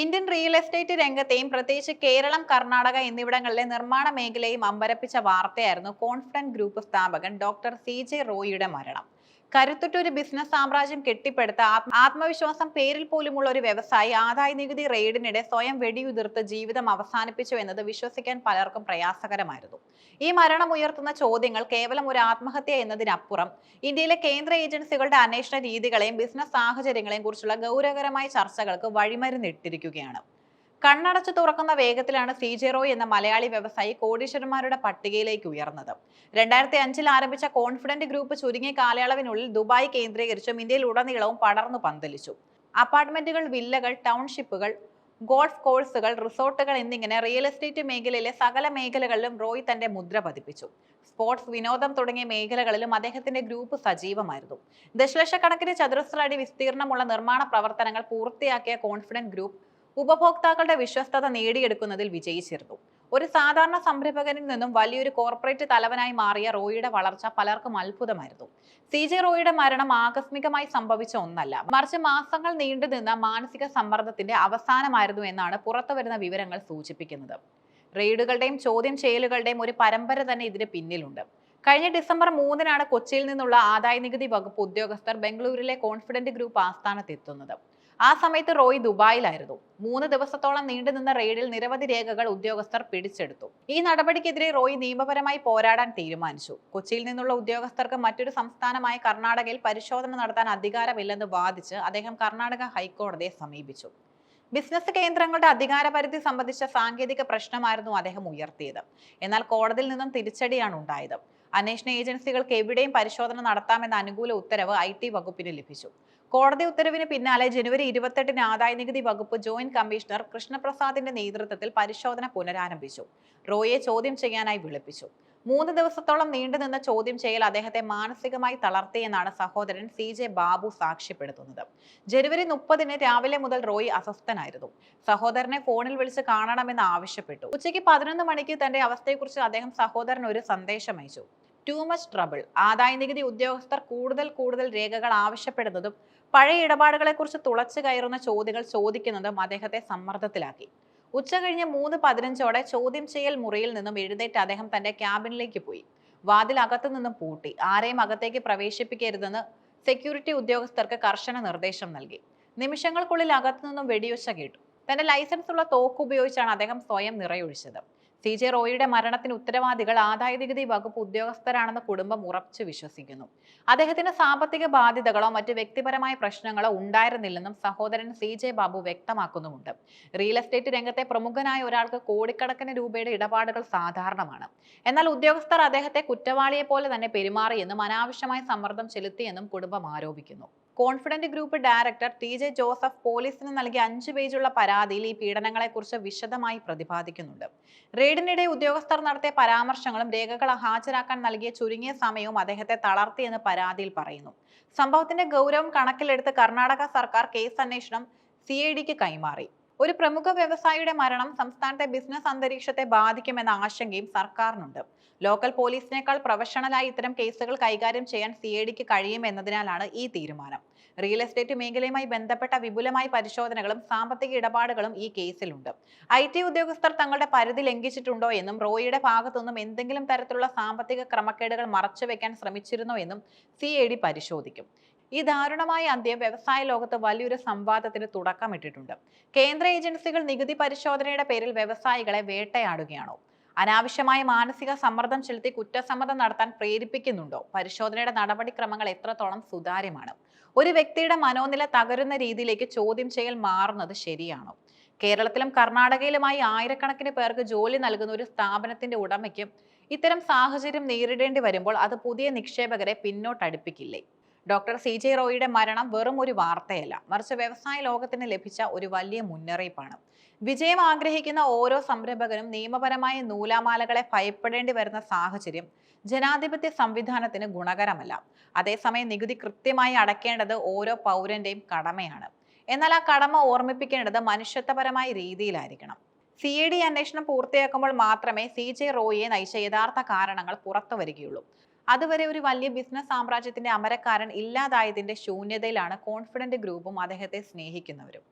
Indian real estate രംഗത്തെയും പ്രത്യേകിച്ച് കേരളം കർണാടക എന്നിവിടങ്ങളിലെ നിർമ്മാണ മേഖലയും അമ്പരപ്പിച്ച വാർത്തയായിരുന്നു കോൺഫിഡന്റ് ഗ്രൂപ്പ് സ്ഥാപകൻ ഡോക്ടർ സി ജെ റോയിയുടെ മരണം. കരുത്തുറ്റ ഒരു ബിസിനസ് സാമ്രാജ്യം കെട്ടിപ്പടുത്ത ആത്മവിശ്വാസം പേരിൽ പോലുമുള്ള ഒരു വ്യവസായി ആദായ നികുതി റെയ്ഡിനിടെ സ്വയം വെടിയുതിർത്ത് ജീവിതം അവസാനിപ്പിച്ചു എന്നത് വിശ്വസിക്കാൻ പലർക്കും പ്രയാസകരമായിരുന്നു. ഈ മരണം ഉയർത്തുന്ന ചോദ്യങ്ങൾ കേവലം ഒരു ആത്മഹത്യ എന്നതിനപ്പുറം ഇന്ത്യയിലെ കേന്ദ്ര ഏജൻസികളുടെ അന്വേഷണ രീതികളെയും ബിസിനസ് സാഹചര്യങ്ങളെയും കുറിച്ചുള്ള ഗൗരവകരമായ ചർച്ചകൾക്ക് വഴിമരുന്നിട്ടിരിക്കുകയാണ് കണ്ണടച്ചു തുറക്കുന്ന വേഗത്തിലാണ് സി റോയ് എന്ന മലയാളി വ്യവസായി കോടീശ്വരന്മാരുടെ പട്ടികയിലേക്ക് ഉയർന്നത്. രണ്ടായിരത്തി അഞ്ചിൽ ആരംഭിച്ച കോൺഫിഡന്റ് ഗ്രൂപ്പ് ചുരുങ്ങിയ കാലയളവിനുള്ളിൽ ദുബായ് കേന്ദ്രീകരിച്ചും ഇന്ത്യയിൽ ഉടനീളവും പടർന്നു പന്തലിച്ചു. അപ്പാർട്ട്മെന്റുകൾ വില്ലകൾ ടൗൺഷിപ്പുകൾ ഗോൾഫ് കോഴ്സുകൾ റിസോർട്ടുകൾ എന്നിങ്ങനെ റിയൽ എസ്റ്റേറ്റ് മേഖലയിലെ സകല മേഖലകളിലും റോയ് തന്റെ മുദ്ര പതിപ്പിച്ചു. സ്പോർട്സ് വിനോദം തുടങ്ങിയ മേഖലകളിലും അദ്ദേഹത്തിന്റെ ഗ്രൂപ്പ് സജീവമായിരുന്നു. ദശലക്ഷക്കണക്കിന് ചതുരശ്ര അടി വിസ്തീർണമുള്ള നിർമ്മാണ പ്രവർത്തനങ്ങൾ പൂർത്തിയാക്കിയ കോൺഫിഡന്റ് ഗ്രൂപ്പ് ഉപഭോക്താക്കളുടെ വിശ്വസ്തത നേടിയെടുക്കുന്നതിൽ വിജയിച്ചിരുന്നു. ഒരു സാധാരണ സംരംഭകനിൽ നിന്നും വലിയൊരു കോർപ്പറേറ്റ് തലവനായി മാറിയ റോയിയുടെ വളർച്ച പലർക്കും അത്ഭുതമായിരുന്നു. സി ജെ റോയിയുടെ മരണം ആകസ്മികമായി സംഭവിച്ച ഒന്നല്ല. മറിച്ച് മാസങ്ങൾ നീണ്ടുനിന്ന മാനസിക സമ്മർദ്ദത്തിന്റെ അവസാനമായിരുന്നു എന്നാണ് പുറത്തുവരുന്ന വിവരങ്ങൾ സൂചിപ്പിക്കുന്നത്. റെയ്ഡുകളുടെയും ചോദ്യം ചെയ്യലുകളുടെയും ഒരു പരമ്പര തന്നെ ഇതിന് പിന്നിലുണ്ട്. കഴിഞ്ഞ ഡിസംബർ മൂന്നിനാണ് കൊച്ചിയിൽ നിന്നുള്ള ആദായ നികുതി വകുപ്പ് ഉദ്യോഗസ്ഥർ ബംഗളൂരുവിലെ കോൺഫിഡന്റ് ഗ്രൂപ്പ് ആസ്ഥാനത്തെത്തുന്നത്. ആ സമയത്ത് റോയ് ദുബായിലായിരുന്നു. മൂന്ന് ദിവസത്തോളം നീണ്ടുനിന്ന റെയ്ഡിൽ നിരവധി രേഖകൾ ഉദ്യോഗസ്ഥർ പിടിച്ചെടുത്തു. ഈ നടപടിക്കെതിരെ റോയ് നിയമപരമായി പോരാടാൻ തീരുമാനിച്ചു. കൊച്ചിയിൽ നിന്നുള്ള ഉദ്യോഗസ്ഥർക്ക് മറ്റൊരു സംസ്ഥാനമായ കർണാടകയിൽ പരിശോധന നടത്താൻ അധികാരമില്ലെന്ന് വാദിച്ച് അദ്ദേഹം കർണാടക ഹൈക്കോടതിയെ സമീപിച്ചു. ബിസിനസ് കേന്ദ്രങ്ങളുടെ അധികാരപരിധി സംബന്ധിച്ച സാങ്കേതിക പ്രശ്നമായിരുന്നു അദ്ദേഹം ഉയർത്തിയത്. എന്നാൽ കോടതിയിൽ നിന്നും തിരിച്ചടിയാണ് ഉണ്ടായത്. അന്വേഷണ ഏജൻസികൾക്ക് എവിടെയും പരിശോധന നടത്താമെന്ന അനുകൂല ഉത്തരവ് ഐ ടി വകുപ്പിന് ലഭിച്ചു. കോടതി ഉത്തരവിന് പിന്നാലെ ജനുവരി ഇരുപത്തെട്ടിന് ആദായ നികുതി വകുപ്പ് ജോയിന്റ് കമ്മീഷണർ കൃഷ്ണപ്രസാദിന്റെ നേതൃത്വത്തിൽ പരിശോധന പുനരാരംഭിച്ചു. റോയെ ചോദ്യം ചെയ്യാനായി വിളിപ്പിച്ചു. മൂന്ന് ദിവസത്തോളം നീണ്ടുനിന്ന ചോദ്യം ചെയ്യൽ അദ്ദേഹത്തെ മാനസികമായി തളർത്തിയെന്നാണ് സഹോദരൻ സി ജെ ബാബു സാക്ഷ്യപ്പെടുത്തുന്നത്. ജനുവരി മുപ്പതിന് രാവിലെ മുതൽ റോയ് അസ്വസ്ഥനായിരുന്നു. സഹോദരനെ ഫോണിൽ വിളിച്ച് കാണണമെന്ന് ആവശ്യപ്പെട്ടു. ഉച്ചയ്ക്ക് പതിനൊന്ന് മണിക്ക് തന്റെ അവസ്ഥയെക്കുറിച്ച് അദ്ദേഹം സഹോദരൻ ഒരു സന്ദേശം അയച്ചു. ടു മച്ച് ട്രബിൾ ആദായ നികുതി ഉദ്യോഗസ്ഥർ കൂടുതൽ കൂടുതൽ രേഖകൾ ആവശ്യപ്പെടുന്നതും പഴയ ഇടപാടുകളെക്കുറിച്ച് തുളച്ചു കയറുന്ന ചോദ്യങ്ങൾ ചോദിക്കുന്നതും അദ്ദേഹത്തെ സമ്മർദ്ദത്തിലാക്കി. ഉച്ച കഴിഞ്ഞ് മൂന്ന് പതിനഞ്ചോടെ ചോദ്യം ചെയ്യൽ മുറിയിൽ നിന്നും എഴുന്നേറ്റ് അദ്ദേഹം തന്റെ ക്യാബിനിലേക്ക് പോയി. വാതിൽ അകത്തു നിന്നും പൂട്ടി. ആരെയും അകത്തേക്ക് പ്രവേശിപ്പിക്കരുതെന്ന് സെക്യൂരിറ്റി ഉദ്യോഗസ്ഥർക്ക് കർശന നിർദ്ദേശം നൽകി. നിമിഷങ്ങൾക്കുള്ളിൽ അകത്തു നിന്നും വെടിയൊച്ച കേട്ടു. തന്റെ ലൈസൻസ് ഉള്ള തോക്ക് ഉപയോഗിച്ചാണ് അദ്ദേഹം സ്വയം നിറയൊഴിച്ചത്. സി ജെ റോയിയുടെ മരണത്തിന് ഉത്തരവാദികൾ ആദായ നികുതി വകുപ്പ് ഉദ്യോഗസ്ഥരാണെന്ന് കുടുംബം ഉറച്ചു വിശ്വസിക്കുന്നു. അദ്ദേഹത്തിന് സാമ്പത്തിക ബാധ്യതകളോ മറ്റ് വ്യക്തിപരമായ പ്രശ്നങ്ങളോ ഉണ്ടായിരുന്നില്ലെന്നും സഹോദരൻ സി ജെ ബാബു വ്യക്തമാക്കുന്നുമുണ്ട്. റിയൽ എസ്റ്റേറ്റ് രംഗത്തെ പ്രമുഖനായ ഒരാൾക്ക് കോടിക്കണക്കിന് രൂപയുടെ ഇടപാടുകൾ സാധാരണമാണ്. എന്നാൽ ഉദ്യോഗസ്ഥർ അദ്ദേഹത്തെ കുറ്റവാളിയെ പോലെ തന്നെ പെരുമാറിയെന്നും അനാവശ്യമായ സമ്മർദ്ദം ചെലുത്തിയെന്നും കുടുംബം ആരോപിക്കുന്നു. Confident group director T J Joseph പോലീസിന് നൽകിയ അഞ്ച് പേജുള്ള പരാതിയിൽ ഈ പീഡനങ്ങളെക്കുറിച്ച് വിശദമായി പ്രതിപാദിക്കുന്നുണ്ട്. റെയ്ഡിനിടെ ഉദ്യോഗസ്ഥർ നടത്തിയ പരാമർശങ്ങളും രേഖകൾ ഹാജരാക്കാൻ നൽകിയ ചുരുങ്ങിയ സമയവും അദ്ദേഹത്തെ തളർത്തിയെന്ന് പരാതിയിൽ പറയുന്നു. സംഭവത്തിന്റെ ഗൗരവം കണക്കിലെടുത്ത് കർണാടക സർക്കാർ കേസ് അന്വേഷണം സി ഐ ഡിക്ക് കൈമാറി. ഒരു പ്രമുഖ വ്യവസായിയുടെ മരണം സംസ്ഥാനത്തെ ബിസിനസ് അന്തരീക്ഷത്തെ ബാധിക്കുമെന്ന ആശങ്കയും സർക്കാരിനുണ്ട്. ലോക്കൽ പോലീസിനേക്കാൾ പ്രൊഫഷണലായി ഇത്തരം കേസുകൾ കൈകാര്യം ചെയ്യാൻ സി ഡിക്ക് കഴിയുമെന്നതിനാലാണ് ഈ തീരുമാനം. റിയൽ എസ്റ്റേറ്റ് മേഖലയുമായി ബന്ധപ്പെട്ട വിപുലമായ പരിശോധനകളും സാമ്പത്തിക ഇടപാടുകളും ഈ കേസിലുണ്ട്. ഐ ടി ഉദ്യോഗസ്ഥർ തങ്ങളുടെ പരിധി ലംഘിച്ചിട്ടുണ്ടോ എന്നും റോയിയുടെ ഭാഗത്തുനിന്നും എന്തെങ്കിലും തരത്തിലുള്ള സാമ്പത്തിക ക്രമക്കേടുകൾ മറച്ചുവെക്കാൻ ശ്രമിച്ചിരുന്നോ എന്നും സി ഡി പരിശോധിക്കും. ഈ ദാരുണമായ അന്ത്യം വ്യവസായ ലോകത്ത് വലിയൊരു സംവാദത്തിന് തുടക്കമിട്ടിട്ടുണ്ട് കേന്ദ്ര ഏജൻസികൾ നികുതി പരിശോധനയുടെ പേരിൽ വ്യവസായികളെ വേട്ടയാടുകയാണോ? അനാവശ്യമായ മാനസിക സമ്മർദ്ദം ചെലുത്തി കുറ്റസമ്മതം നടത്താൻ പ്രേരിപ്പിക്കുന്നുണ്ടോ? പരിശോധനയുടെ നടപടിക്രമങ്ങൾ എത്രത്തോളം സുതാര്യമാണ്? ഒരു വ്യക്തിയുടെ മനോനില തകരുന്ന രീതിയിലേക്ക് ചോദ്യം ചെയ്യൽ മാറുന്നത് ശരിയാണോ? കേരളത്തിലും കർണാടകയിലുമായി ആയിരക്കണക്കിന് പേർക്ക് ജോലി നൽകുന്ന ഒരു സ്ഥാപനത്തിന്റെ ഉടമയ്ക്കും ഇത്തരം സാഹചര്യം നേരിടേണ്ടി വരുമ്പോൾ അത് പുതിയ നിക്ഷേപകരെ പിന്നോട്ടടുപ്പിക്കില്ലേ? ഡോക്ടർ സി ജെ റോയിയുടെ മരണം വെറും ഒരു വാർത്തയല്ല. മറിച്ച് വ്യവസായ ലോകത്തിന് ലഭിച്ച ഒരു വലിയ മുന്നറിയിപ്പാണ്. വിജയം ആഗ്രഹിക്കുന്ന ഓരോ സംരംഭകനും നിയമപരമായ നൂലാമാലകളെ ഭയപ്പെടേണ്ടി വരുന്ന സാഹചര്യം ജനാധിപത്യ സംവിധാനത്തിന് ഗുണകരമല്ല. അതേസമയം നികുതി കൃത്യമായി അടയ്ക്കേണ്ടത് ഓരോ പൗരന്റെയും കടമയാണ്. എന്നാൽ ആ കടമ ഓർമ്മിപ്പിക്കേണ്ടത് മനുഷ്യത്വപരമായ രീതിയിലായിരിക്കണം. സി എ ഡി അന്വേഷണം പൂർത്തിയാക്കുമ്പോൾ മാത്രമേ സി ജെ റോയിയെ നയിച്ച യഥാർത്ഥ കാരണങ്ങൾ പുറത്തു വരികയുള്ളൂ അതുവരെ ഒരു വലിയ ബിസിനസ് സാമ്രാജ്യത്തിന്റെ അമരക്കാരൻ ഇല്ലാതായതിന്റെ ശൂന്യതയിലാണ് കോൺഫിഡന്റ് ഗ്രൂപ്പും അദ്ദേഹത്തെ സ്നേഹിക്കുന്നവരും.